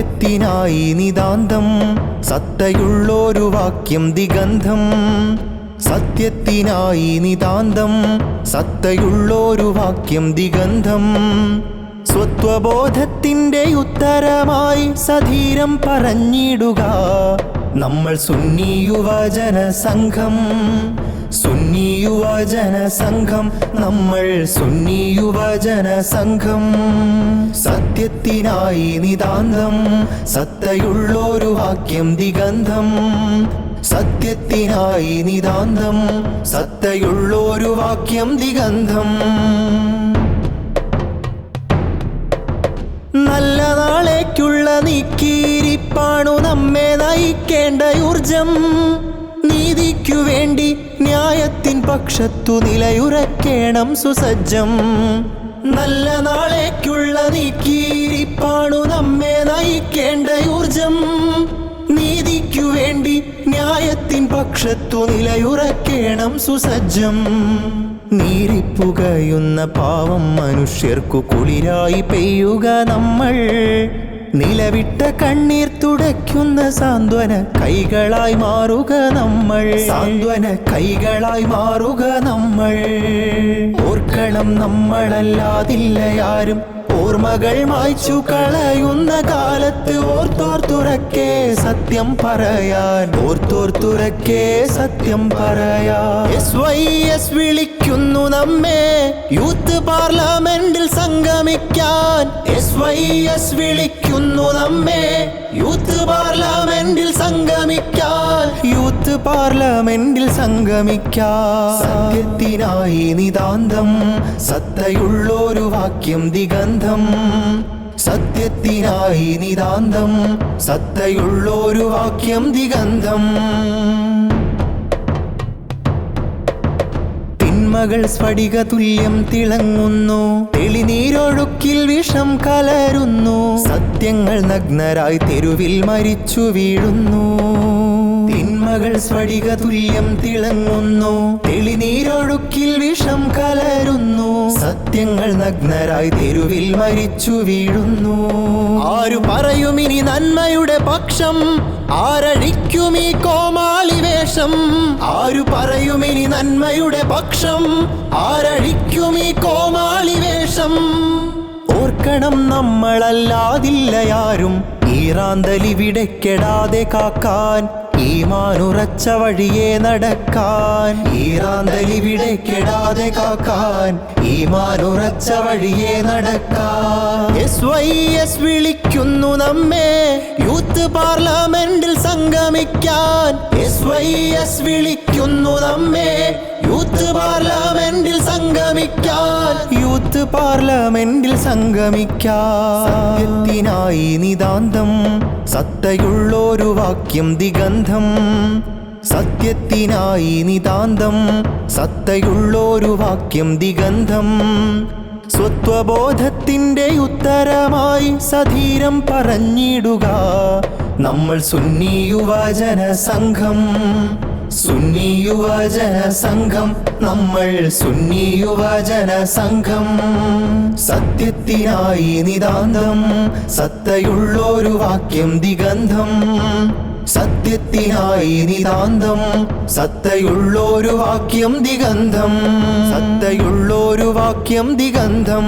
സത്യത്തിനായി നിതാന്തം സത്തയുള്ളൊരു വാക്യം ദിഗന്ധം. സത്യത്തിനായി നിതാന്തം സത്തയുള്ളൊരു വാക്യം ദിഗന്ധം. സ്വത്വബോധത്തിന്റെ ഉത്തരമായി സധീരം പറഞ്ഞിടുക നമ്മൾ സുന്നി യുവജന സംഘം. സുന്നി യുവജന സംഘം നമ്മൾ സുന്നി യുവജന സംഘം സത്യത്തിനായി നിതാന്തം. സത്തയുള്ളൊരു വാക്യം ദിഗന്ധം. സത്യത്തിനായി നിതാന്തം. സത്തയുള്ളൊരു വാക്യം ദിഗന്ധം. നല്ല നാളേക്കുള്ള നീക്കിയിരിപ്പാണു നമ്മെ നയിക്കേണ്ട ഊർജം നീതിക്കു വേണ്ടി ന്യായത്തിൻ പക്ഷത്തു നിലയുറക്കേണം സുസജ്ജം. നല്ല നാളേക്കുള്ള നീക്കീരിപ്പാണു നമ്മെ നയിക്കേണ്ട ഊർജം നീതിക്കു വേണ്ടി ന്യായത്തിൻ പക്ഷത്തു നിലയുറക്കേണം സുസജ്ജം. നീരിപ്പുകയുന്ന പാവം മനുഷ്യർക്കു കുളിരായി പെയ്യുക നമ്മൾ. നിലവിട്ട കണ്ണീർ തുടയ്ക്കുന്ന സാന്ത്വന കൈകളായി മാറുക നമ്മൾ. സാന്ത്വന കൈകളായി മാറുക നമ്മൾ. ഓർക്കണം നമ്മളല്ലാതില്ലയാരും ഓർമ്മകൾ മായ്ച്ചു കളയുന്ന കാലത്ത് തുറക്കേ സത്യം പറയാൻ. തുറക്കേ സത്യം പറയാൻ. എസ് വൈ എസ് വിളിക്കുന്നു നമ്മെ. യൂത്ത് പാർലമെന്റിൽ സംഗമിക്കാൻ. എസ് വൈ എസ് വിളിക്കുന്നു നമ്മെ. യൂത്ത് പാർലമെന്റിൽ സംഗമിക്കാൻ. പാർലമെന്റിൽ സംഗമിക്കാൻ സത്യത്തിനായി നിതാന്തം സത്തയുള്ളൊരു വാക്യം ദിഗന്ധം. സത്യത്തിനായി നിതാന്തം സത്തയുള്ളൊരു വാക്യം ദിഗന്ധം. തിന്മകൾ സ്ഫടിക തുല്യം തിളങ്ങുന്നു. തെളിനീരൊഴുക്കിൽ വിഷം കലരുന്നു. സത്യങ്ങൾ നഗ്നരായി തെരുവിൽ മരിച്ചു വീഴുന്നു. തിന്മകൾ സ്ഫടിക തുല്യം തിളങ്ങുന്നു. തെളിനീരൊഴുക്കിൽ വിഷം കലരുന്നു. സത്യങ്ങൾ നഗ്നരായി തെരുവിൽ മരിച്ചു വീഴുന്നു. ആരു പറയും ഇനി നന്മയുടെ പക്ഷം? ആരഴിക്കും ഈ കോമാളി വേഷം? ആരു പറയും ഇനി നന്മയുടെ പക്ഷം? ആരഴിക്കും ഈ കോമാളി വേഷം? ഓർക്കണം നമ്മളല്ലാതില്ലയാരും ഈറാന്തലിവിടെ കെടാതെ കാക്കാൻ. ഈമാനുറച്ച വഴിയെ നടക്കാൻ ഈറാന്തലിവിടെ കെടാതെ കാക്കാൻ ഈമാനുറച്ച വഴിയെ നടക്കാൻ. എസ് വൈ എസ് വിളിക്കുന്നു നമ്മെ യൂത്ത് പാർലമെന്റിൽ സംഗമിക്കാൻ. എസ് വൈ എസ് വിളിക്കുന്നു നമ്മെ യൂത്ത് പാർലമെന്റിൽ സംഗമിക്കാൻ. യൂത്ത് പാർലമെന്റിൽ സംഗമിക്കാൻ. സത്യത്തിനായി നിതാന്തം സത്തയുള്ളൊരു വാക്യം ദിഗന്ധം. സത്യത്തിനായി നിതാന്തം സത്തയുള്ളൊരു വാക്യം ദിഗന്ധം. സ്വത്വബോധത്തിന്റെ ഉത്തരമായി സധീരം പറഞ്ഞിടുക നമ്മൾ സുന്നി യുവജന സംഘം സുന്നി യുവജന സംഘം നമ്മൾ സുന്നി യുവജന സംഘം സത്യത്തിനായി നിതാന്തം സത്തയുള്ളൊരു വാക്യം ദിഗന്ധം. സത്യത്തിനായി നിതാന്തം സത്തയുള്ളൊരു വാക്യം ദിഗന്ധം. സത്തയുള്ളൊരു വാക്യം ദിഗന്ധം.